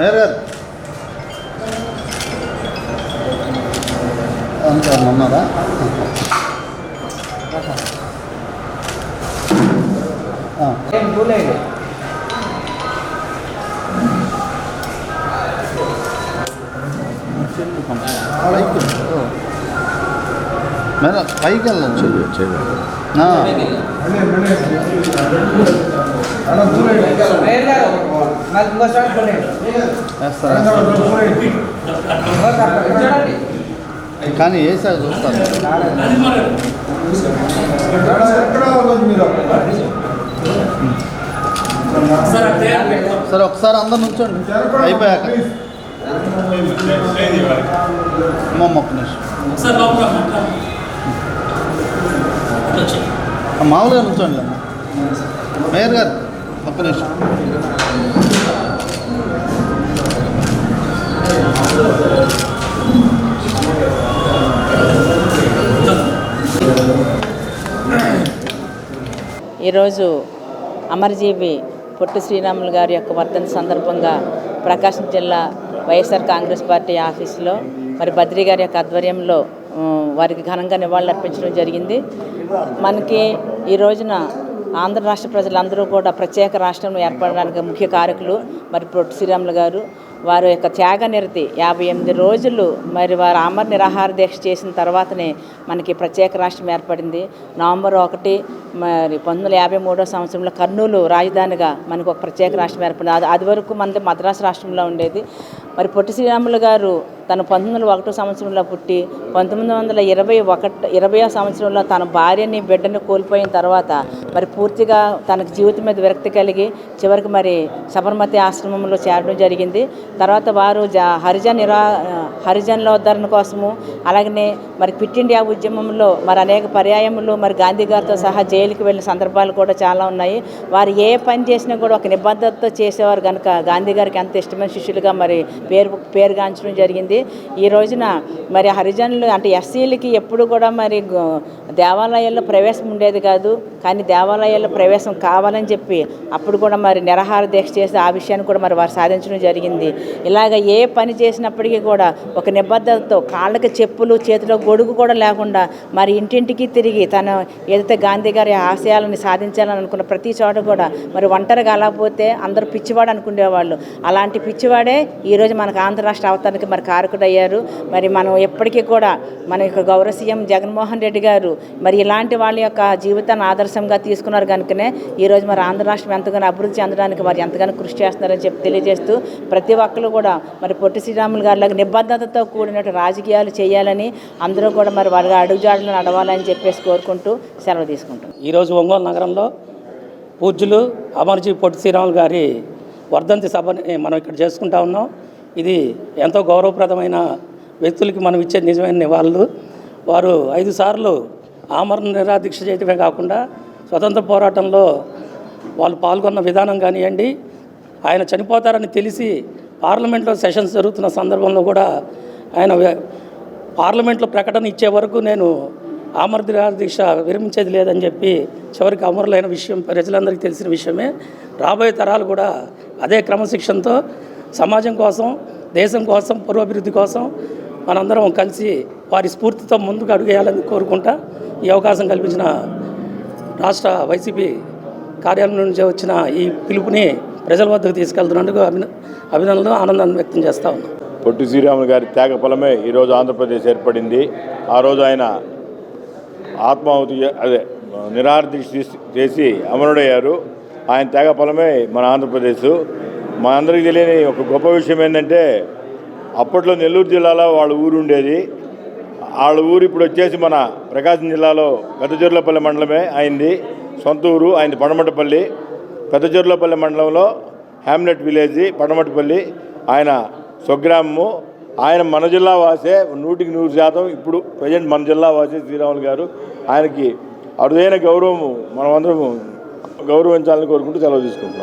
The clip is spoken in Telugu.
మేయర్ గారు అంతా ఉన్నారా ఆ, పైకి ఓ. మేడం పైకి వెళ్ళండి ఆ, అలా కానీ ఏ చూస్తాను చూస్తారు? సరే ఒకసారి అందరు నుంచోండి. అయిపోయాక. ఒక్క నిమిషం. మామూలుగా నుంచోండి అమ్మ. మేయర్ గారు ఒక్క నిమిషం. ఈరోజు అమరజీవి పొట్టి శ్రీరాములు గారి యొక్క వర్ధన సందర్భంగా ప్రకాశం జిల్లా వైఎస్ఆర్ కాంగ్రెస్ పార్టీ ఆఫీసులో మరి బద్రి గారి యొక్క ఆధ్వర్యంలో వారికి ఘనంగా నివాళులర్పించడం జరిగింది. మనకి ఈ రోజున ఆంధ్ర రాష్ట్ర ప్రజలందరూ కూడా ప్రత్యేక రాష్ట్రం ఏర్పడడానికి ముఖ్య కారకులు మరి పొట్టి శ్రీరాములు గారు. వారి యొక్క త్యాగ నిరతి యాభై ఎనిమిది రోజులు మరి వారు ఆమర నిరాహార దీక్ష చేసిన తర్వాతనే మనకి ప్రత్యేక రాష్ట్రం ఏర్పడింది. నవంబర్ ఒకటి మరి పంతొమ్మిది యాభై మూడో సంవత్సరంలో కర్నూలు రాజధానిగా మనకు ఒక ప్రత్యేక రాష్ట్రం ఏర్పడింది. అది అది వరకు మనది మద్రాసు రాష్ట్రంలో ఉండేది. మరి పొట్టి శ్రీరాములు గారు తను పంతొమ్మిది వందల ఒకటో సంవత్సరంలో పుట్టి పంతొమ్మిది వందల ఇరవై ఒకటి ఇరవయో సంవత్సరంలో తన భార్యని బిడ్డని కోల్పోయిన తర్వాత మరి పూర్తిగా తనకు జీవితం మీద విరక్తి కలిగి చివరికి మరి సబర్మతి ఆశ్రమంలో చేరడం జరిగింది. తర్వాత వారు హరిజన్ నిరా హరిజనులోద్ధరణ కోసము అలాగనే మరి క్విట్ ఇండియా ఉద్యమంలో మరి అనేక పర్యాయములు మరి గాంధీ గారితో సహా జైలుకి వెళ్ళిన సందర్భాలు కూడా చాలా ఉన్నాయి. వారు ఏ పని చేసినా కూడా ఒక నిబద్ధతతో చేసేవారు కనుక గాంధీ గారికి ఎంత ఇష్టమైన శిష్యులుగా మరి పేరు పేరుగాంచడం జరిగింది. ఈ రోజున మరి హరిజనులు అంటే ఎస్సీలకి ఎప్పుడు కూడా మరి దేవాలయాల్లో ప్రవేశం ఉండేది కాదు. కానీ దేవాలయాల్లో ప్రవేశం కావాలని చెప్పి అప్పుడు కూడా మరి నిరాహార దీక్ష చేసి ఆ విషయాన్ని కూడా మరి వారు సాధించడం జరిగింది. ఇలాగ ఏ పని చేసినప్పటికీ కూడా ఒక నిబద్ధతతో కాళ్ళకి చెప్పులు చేతిలో గొడుగు కూడా లేకుండా మరి ఇంటింటికి తిరిగి తన ఏదైతే గాంధీ గారి ఆశయాలను సాధించాలని అనుకున్న ప్రతి చోట కూడా మరి ఒంటరిగా అలాపోతే అందరూ పిచ్చివాడు అనుకునేవాళ్ళు. అలాంటి పిచ్చివాడే ఈరోజు మనకు ఆంధ్ర రాష్ట్ర అవతరణకి మరి కారకుడయ్యారు మరి మనం ఎప్పటికీ కూడా మన యొక్క గౌరవ సీఎం జగన్మోహన్ రెడ్డి గారు మరి ఇలాంటి వాళ్ళ యొక్క జీవితాన్ని ఆదర్శంగా తీసుకున్నారు కనుకనే ఈరోజు మరి ఆంధ్ర రాష్ట్రం ఎంతగానో అభివృద్ధి చెందడానికి వారు ఎంతగానో కృషి చేస్తున్నారని చెప్పి తెలియజేస్తూ ప్రతి ఒక్కరు కూడా మరి పొట్టి శ్రీరాములు గారిలాగా నిబద్ధతతో కూడినట్టు రాజకీయాలు చేయాలని అందరూ కూడా మరి వారి అడుగుజాడలు నడవాలని చెప్పేసి కోరుకుంటూ సెలవు తీసుకుంటాం ఈరోజు ఒంగోలు నగరంలో పూజ్యులు అమర్జీ పొట్టి శ్రీరాములు గారి వర్ధంతి సభని మనం ఇక్కడ చేసుకుంటా ఉన్నాం. ఇది ఎంతో గౌరవప్రదమైన వ్యక్తులకి మనం ఇచ్చే నిజమైన నివాళులు. వారు ఐదు సార్లు ఆమరణ నిరాదీక్ష చేయటమే కాకుండా స్వతంత్ర పోరాటంలో వాళ్ళు పాల్గొన్న విధానం కానివ్వండి ఆయన చనిపోతారని తెలిసి పార్లమెంట్లో సెషన్స్ జరుగుతున్న సందర్భంలో కూడా ఆయన పార్లమెంట్లో ప్రకటన ఇచ్చే వరకు నేను ఆమర దీక్ష విరమించేది లేదని చెప్పి చివరికి అమరులైన విషయం ప్రజలందరికీ తెలిసిన విషయమే. రాబోయే తరాలు కూడా అదే క్రమశిక్షణతో సమాజం కోసం దేశం కోసం పురోభివృద్ధి కోసం మనందరం కలిసి వారి స్ఫూర్తితో ముందుకు అడుగేయాలని కోరుకుంటా. ఈ అవకాశం కల్పించిన రాష్ట్ర వైసీపీ కార్యాలయం నుంచి వచ్చిన ఈ పిలుపుని ప్రజల వద్దకు తీసుకెళ్తున్నందుకు అభిన అభినందనలు ఆనందాన్ని వ్యక్తం చేస్తా ఉన్నాం. పొట్టి శ్రీరాములు గారి త్యాగ ఫలమే ఈరోజు ఆంధ్రప్రదేశ్ ఏర్పడింది. ఆ రోజు ఆయన ఆత్మాహుతి అదే నిరాహారదీక్ష చేసి అమరుడయ్యారు. ఆయన త్యాగ ఫలమే మన ఆంధ్రప్రదేశ్. మా అందరికీ తెలియని ఒక గొప్ప విషయం ఏంటంటే అప్పట్లో నెల్లూరు జిల్లాలో వాళ్ళ ఊరు ఉండేది. వాళ్ళ ఊరు ఇప్పుడు వచ్చేసి మన ప్రకాశం జిల్లాలో పెద్దచెర్లపల్లి మండలమే అయింది. సొంత ఊరు ఆయన పడమటపల్లి. పెద్దచెర్లపల్లి మండలంలో హ్యామ్లెట్ విలేజ్ పడమటపల్లి. ఆయన స్వగ్రామము. ఆయన మన జిల్లా వాసే నూటికి నూరు శాతం ఇప్పుడు ప్రజెంట్ మన జిల్లా వాసే శ్రీరాములు గారు. ఆయనకి అరుదైన గౌరవం మనమందరం గౌరవించాలని కోరుకుంటూ సెలవు తీసుకుంటున్నాం.